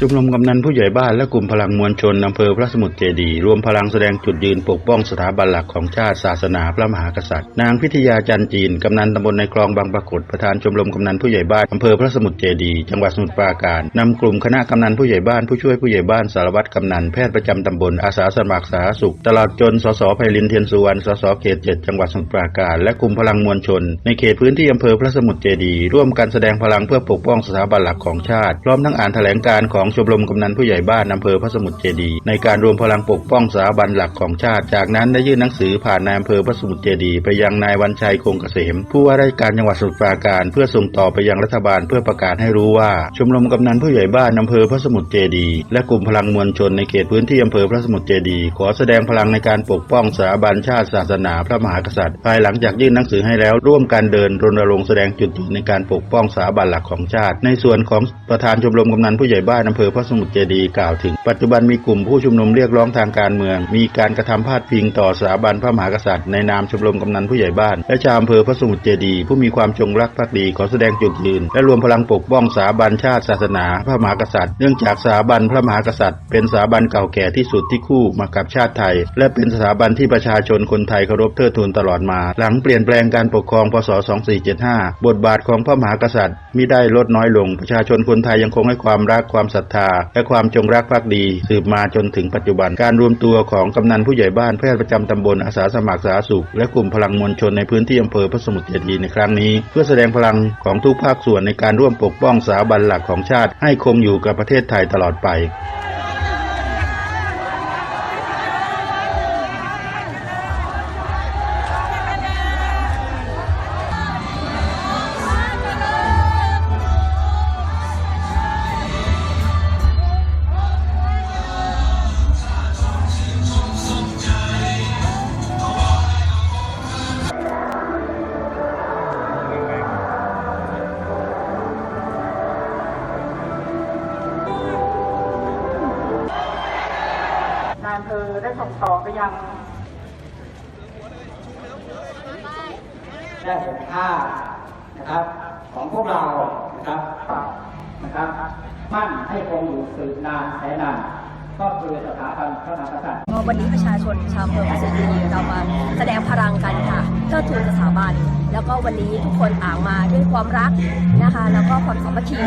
ชมรมกำนันผู้ใหญ่บ้านและกลุ่มพลังมวลชนอำเภอพระสมุทรเจดีรวมพลังแสดงจุดยืนปกป้องสถาบันหลักของชาติศาสนาพระมหากษัตริย์ นางพิทยาจันจีนกำนันตำบลในคลองบางปรากฏประธานชมรมกำนันผู้ใหญ่บ้านอำเภอพระสมุทรเจดีจังหวัดสมุทรปราการนำกลุ่มคณะกำนันผู้ใหญ่บ้านผู้ช่วยผู้ใหญ่บ้านสารวัตรกำนันแพทย์ประจำตำบลอาสาสมัครสาธารณสุข ตลอดจนสสไพลินเทียนสุวรรณสสเขตเจ็ดจังหวัดสมุทรปราการ และกลุ่มพลังมวลชน ในเขตพื้นที่อำเภอพระสมุทรเจดีร่วมกันแสดงพลังเพื่อปกป้องสถาบันหลักของชาติพร้อมทั้งอ่านแถลงการณ์ของชมรมกำนันผู้ใหญ่บ้านอำเภอพระสมุทรเจดีในการรวมพลังปกป้องสถาบันหลักของชาติ จากนั้นได้ยื่นหนังสือผ่านนายอำเภอพระสมุทรเจดีไปยังนายวันชัยคงเกษม ผู้ว่าราชการจังหวัดสมุทรปราการ เพื่อส่งต่อไปยังรัฐบาลเพื่อประกาศให้รู้ว่า ชมรมกำนันผู้ใหญ่บ้านอำเภอพระสมุทรเจดีและกลุ่มพลังมวลชนในเขตพื้นที่อำเภอพระสมุทรเจดีขอแสดงพลังในการปกป้องสถาบันชาติศาสนาพระมหากษัตริย์ ภายหลังจากยื่นหนังสือให้แล้วร่วมกันเดินรณรงค์แสดงจุดยืนในการปกป้องสถาบันหลักของชาติ ในส่วนของประธานชมรมกำนันผู้ใหญ่บ้านอำเภอพระสมุทรเจดีกล่าวถึง ปัจจุบันมีกลุ่มผู้ชุมนุมเรียกร้องทางการเมือง มีการกระทำพาดพิงต่อสถาบันพระมหากษัตริย์ในนามชมรมกำนันผู้ใหญ่บ้าน และชาวอำเภอพระสมุทรเจดีผู้มีความจงรักภักดีขอแสดงจุดยืน และรวมพลังปกป้องสถาบันชาติศาสนา พระมหากษัตริย์ เนื่องจากสถาบันพระมหากษัตริย์ เป็นสถาบันเก่าแก่ที่สุดที่คู่มากับชาติไทย และเป็นสถาบันที่ประชาชนคนไทยเคารพเทิดทูนตลอดมา หลังเปลี่ยนแปลงการปกครองพศ 2475 บทบาทของพระมหากษัตริย์มิได้ลดน้อยลง ประชาชนคนไทยยังคงให้ความรักความศรัทธา และความจงรักภักดี สืบมาจนถึงปัจจุบัน การรวมตัวของกำนันผู้ใหญ่บ้านแพทย์ประจำตำบลอาสาสมัครสาธาสุข และกลุ่มพลังมวลชนในพื้นที่อำเภอพระสมุทรเจดีย์ในครั้งนี้ เพื่อแสดงพลังของทุกภาคส่วนในการร่วมปกป้องสถาบันหลักของชาติ ให้คงอยู่กับประเทศไทยตลอดไป ได้ส่งต่อไปยังได้เห็นค่านะครับ ของพวกเรานะครับนะครับมั่นให้คงอยู่สืบนานแสนนานก็คือสถาบันพระมหากษัตริย์วันนี้ประชาชนชาวอำเภอพระสมุทรเจดีย์เรามาแสดงพลังกัน ทิดทูนสถาบัน แล้วก็วันนี้ทุกคนต่างมาด้วยความรักนะคะ แล้วก็ความสามัคคี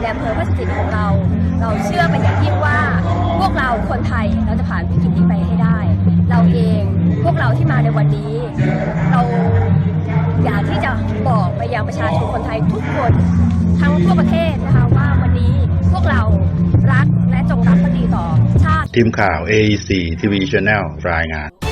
และอำเภอพระสมุทรเจดีย์ของเรา เราเชื่อเป็นอย่างยิ่งว่า พวกเราคนไทยเราจะผ่านวิกฤตนี้ไปให้ได้ เราเองพวกเราที่มาในวันนี้ เราอยากที่จะบอกไปยังประชาชนคนไทยทุกคนทั้งทั่วประเทศนะคะว่าวันนี้พวกเรารักและจงรักภักดีต่อชาติ ทีมข่าว AEC TV Channel รายงาน